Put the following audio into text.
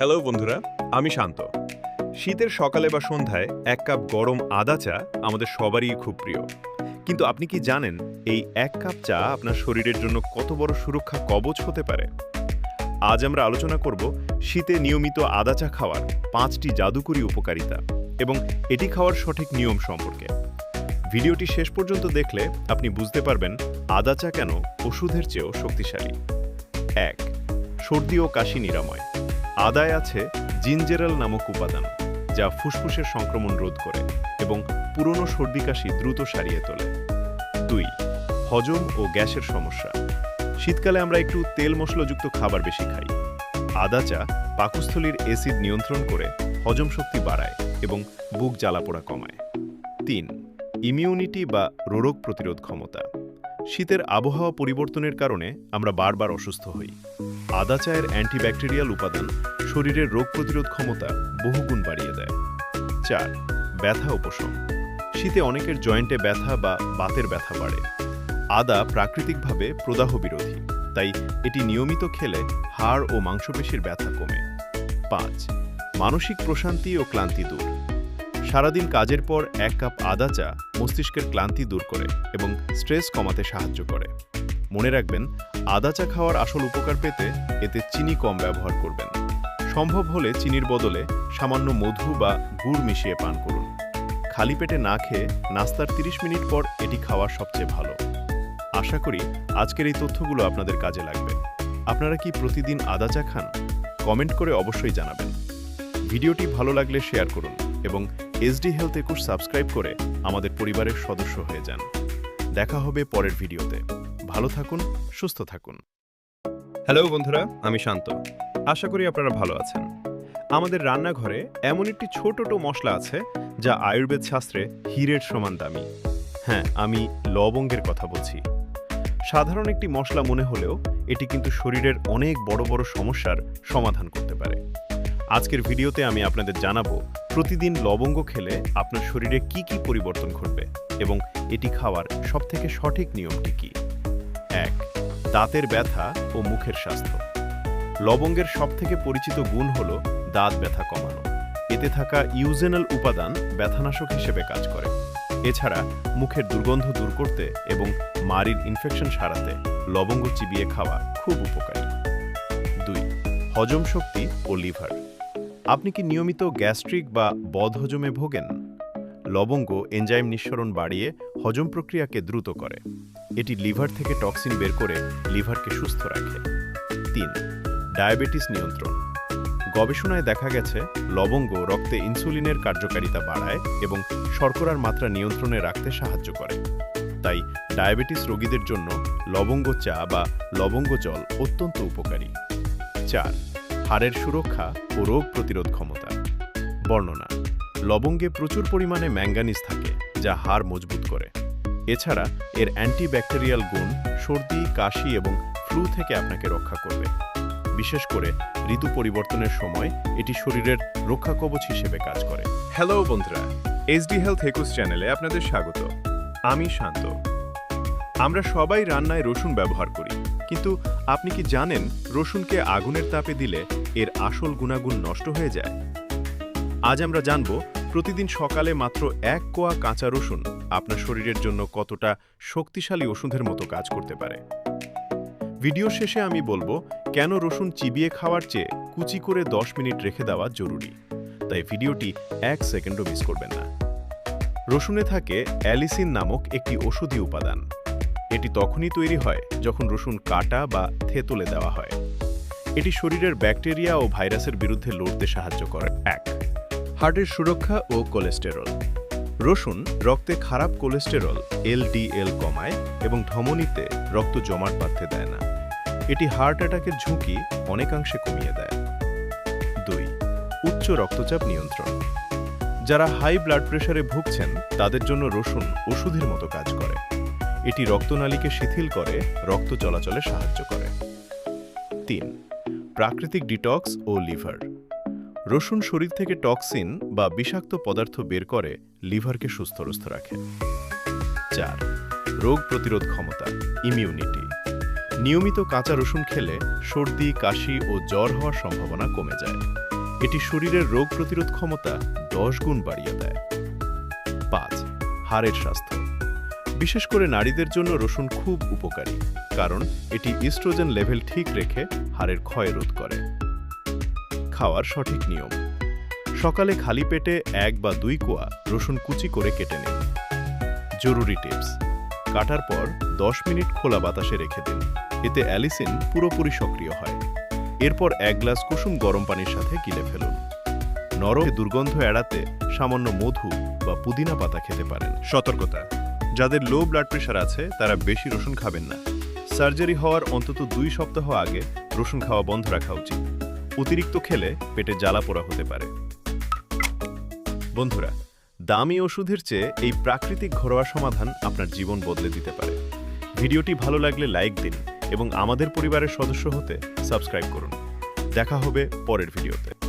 Hello বন্ধুরা, আমি শান্ত। শীতের সকালে বা সন্ধ্যায় এক কাপ গরম আদা চা আমাদের সবারই খুব প্রিয়। কিন্তু আপনি কি জানেন এই এক কাপ চা আপনার শরীরের জন্য কত বড় সুরক্ষা কবচ হতে পারে? আজ আমরা আলোচনা করব শীতে নিয়মিত আদা চা খাওয়ার পাঁচটি জাদুকরী উপকারিতা এবং এটি খাওয়ার সঠিক নিয়ম সম্পর্কে। ভিডিওটি শেষ পর্যন্ত দেখলে আপনি বুঝতে পারবেন আদা চা কেন ওষুধের চেয়েও শক্তিশালী। এক, সর্দি ও কাশি নিরাময়। আদায় আছে জিঞ্জেরাল নামক উপাদান, যা ফুসফুসের সংক্রমণ রোধ করে এবং পুরনো সর্দি কাশি দ্রুত সারিয়ে তোলে। দুই, হজম ও গ্যাসের সমস্যা। শীতকালে আমরা একটু তেল মশলাযুক্ত খাবার বেশি খাই। আদা চা পাকস্থলীর অ্যাসিড নিয়ন্ত্রণ করে হজম শক্তি বাড়ায় এবং বুক জ্বালাপোড়া কমায়। তিন, ইমিউনিটি বা রোগ প্রতিরোধ ক্ষমতা। শীতের আবহাওয়া পরিবর্তনের কারণে আমরা বারবার অসুস্থ হই। আদা চায়ের অ্যান্টিব্যাকটেরিয়াল উপাদান শরীরের রোগ প্রতিরোধ ক্ষমতা বহুগুণ বাড়িয়ে দেয়। চার, ব্যথা উপশম। শীতে অনেকের জয়েন্টে ব্যথা বা বাতের ব্যথা বাড়ে। আদা প্রাকৃতিকভাবে প্রদাহ বিরোধী, তাই এটি নিয়মিত খেলে হাড় ও মাংসপেশির ব্যথা কমে। পাঁচ, মানসিক প্রশান্তি ও ক্লান্তি দূর। সারাদিন কাজের পর এক কাপ আদা চা মস্তিষ্কের ক্লান্তি দূর করে এবং স্ট্রেস কমাতে সাহায্য করে। মনে রাখবেন, আদা চা খাওয়ার আসল উপকার পেতে এতে চিনি কম ব্যবহার করবেন। সম্ভব হলে চিনির বদলে সামান্য মধু বা গুড় মিশিয়ে পান করুন। খালি পেটে না খেয়ে নাস্তার 30 মিনিট পর এটি খাওয়া সবচেয়ে ভালো। আশা করি আজকের এই তথ্যগুলো আপনাদের কাজে লাগবে। আপনারা কি প্রতিদিন আদা চা খান? কমেন্ট করে অবশ্যই জানাবেন। ভিডিওটি ভালো লাগলে শেয়ার করুন এবং এসডি হেলথ একুশ সাবস্ক্রাইব করে আমাদের পরিবারের সদস্য হয়ে যান। দেখা হবে পরের ভিডিওতে। ভালো থাকুন, সুস্থ থাকুন। হ্যালো বন্ধুরা, আমি শান্ত। আশা করি আপনারা ভালো আছেন। আমাদের রান্নাঘরে এমন একটি ছোটটো মশলা আছে যা আয়ুর্বেদ শাস্ত্রে হীরের সমান দামি। হ্যাঁ আমি লবঙ্গের কথা বলছি। সাধারণ একটি মশলা মনে হলেও এটি কিন্তু শরীরের অনেক বড় বড় সমস্যার সমাধান করতে পারে। আজকের ভিডিওতে আমি আপনাদের জানাব প্রতিদিন লবঙ্গ খেলে আপনার শরীরে কি কি পরিবর্তন ঘটবে এবং এটি খাওয়ার সবথেকে সঠিক নিয়মটি কি? এক, দাঁতের ব্যথা ও মুখের স্বাস্থ্য। লবঙ্গের সবথেকে পরিচিত গুণ হল দাঁত ব্যথা কমানো। এতে থাকা ইউজেনাল উপাদান ব্যথানাশক হিসেবে কাজ করে। এছাড়া মুখের দুর্গন্ধ দূর করতে এবং মাড়ির ইনফেকশন সারাতে লবঙ্গ চিবিয়ে খাওয়া খুব উপকারী। দুই, হজম শক্তি ও লিভার আপনি কি নিয়মিত গ্যাস্ট্রিক বা বদহজমে ভোগেন? লবঙ্গ, এনজাইম নিঃসরণ বাড়িয়ে হজম প্রক্রিয়াকে দ্রুত করে। এটি লিভার থেকে টক্সিন বের করে লিভারকে সুস্থ রাখে। তিন, ডায়াবেটিস নিয়ন্ত্রণ। গবেষণায় দেখা গেছে, লবঙ্গ রক্তে ইনসুলিনের কার্যকারিতা বাড়ায় এবং শর্করার মাত্রা নিয়ন্ত্রণে রাখতে সাহায্য করে। তাই ডায়াবেটিস রোগীদের জন্য লবঙ্গ চা বা লবঙ্গ জল অত্যন্ত উপকারী। চার হাড়ের সুরক্ষা ও রোগ প্রতিরোধ ক্ষমতা। বর্ণনা, লবঙ্গে প্রচুর পরিমাণে ম্যাঙ্গানিজ থাকে, যা হাড় মজবুত করে। এছাড়া, এর অ্যান্টিব্যাকটেরিয়াল গুণ সর্দি, কাশি এবং ফ্লু থেকে আপনাকে রক্ষা করবে। বিশেষ করে ঋতু পরিবর্তনের সময় এটি শরীরের রক্ষা কবচ হিসেবে কাজ করে। হ্যালো বন্ধুরা এসডি হেলথ একুশ চ্যানেলে আপনাদের স্বাগত। আমি শান্ত। আমরা সবাই রান্নায় রসুন ব্যবহার করি। কিন্তু আপনি কি জানেন রসুনকে আগুনের তাপে দিলে এর আসল গুণাগুণ নষ্ট হয়ে যায়? আজ আমরা জানব প্রতিদিন সকালে মাত্র এক কোয়া কাঁচা রসুন আপনার শরীরের জন্য কতটা শক্তিশালী ওষুধের মতো কাজ করতে পারে। ভিডিও শেষে আমি বলব কেন রসুন চিবিয়ে খাওয়ার চেয়ে কুচি করে 10 মিনিট রেখে দেওয়া জরুরি। তাই ভিডিওটি এক সেকেন্ডও মিস করবেন না। রসুনে থাকে অ্যালিসিন নামক একটি ওষুধি উপাদান। এটি তখনই তৈরি হয় যখন রসুন কাটা বা থেতলে দেওয়া হয়। এটি শরীরের ব্যাকটেরিয়া ও ভাইরাসের বিরুদ্ধে লড়তে সাহায্য করে। এক, হার্টের সুরক্ষা ও কোলেস্টেরল। রসুন রক্তে খারাপ কোলেস্টেরল এলডিএল কমায় এবং ধমনীতে রক্ত জমাট বাঁধতে দেয় না। এটি হার্ট অ্যাটাকের ঝুঁকি অনেকাংশে কমিয়ে দেয়। দুই, উচ্চ রক্তচাপ নিয়ন্ত্রণ। যারা হাই ব্লাড প্রেশারে ভুগছেন, তাদের জন্য রসুন ওষুধের মতো কাজ করে। এটি রক্তনালীকে শিথিল করে, রক্ত চলাচলে সাহায্য করে। তিন, প্রাকৃতিক ডিটক্স ও লিভার। রসুন শরীর থেকে টক্সিন বা বিষাক্ত পদার্থ বের করে, লিভারকে সুস্থরস্থ রাখে। চার, রোগ প্রতিরোধ ক্ষমতা ইমিউনিটি নিয়মিত কাঁচা রসুন খেলে সর্দি, কাশি ও জ্বর হওয়ার সম্ভাবনা কমে যায়। এটি শরীরের রোগ প্রতিরোধ ক্ষমতা দশ গুণ বাড়িয়ে দেয়। পাঁচ, হাড়ের স্বাস্থ্য। বিশেষ করে নারীদের জন্য রসুন খুব উপকারী, কারণ এটি ইস্ট্রোজেন লেভেল ঠিক রেখে হাড়ের ক্ষয় রোধ করে। খাওয়ার সঠিক নিয়ম। সকালে খালি পেটে এক বা দুই কোয়া রসুন কুচি করে কেটে নিন। জরুরি টিপস, কাটার পর দশ মিনিট খোলা বাতাসে রেখে দিন। এতে অ্যালিসিন পুরোপুরি সক্রিয় হয়। এরপর এক গ্লাস কুসুম গরম পানির সাথে গিলে ফেলুন। নরম দুর্গন্ধ এড়াতে সামান্য মধু বা পুদিনা পাতা খেতে পারেন। সতর্কতা যাদের লো ব্লাড প্রেশার আছে, তারা বেশি রসুন খাবেন না। সার্জারি হওয়ার অন্তত দুই সপ্তাহ আগে রসুন খাওয়া বন্ধ রাখা উচিত। অতিরিক্ত খেলে পেটে জ্বালা পোড়া হতে পারে। বন্ধুরা, দামি ওষুধের চেয়ে এই প্রাকৃতিক ঘরোয়া সমাধান আপনার জীবন বদলে দিতে পারে। ভিডিওটি ভালো লাগলে লাইক দিন এবং আমাদের পরিবারের সদস্য হতে সাবস্ক্রাইব করুন। দেখা হবে পরের ভিডিওতে।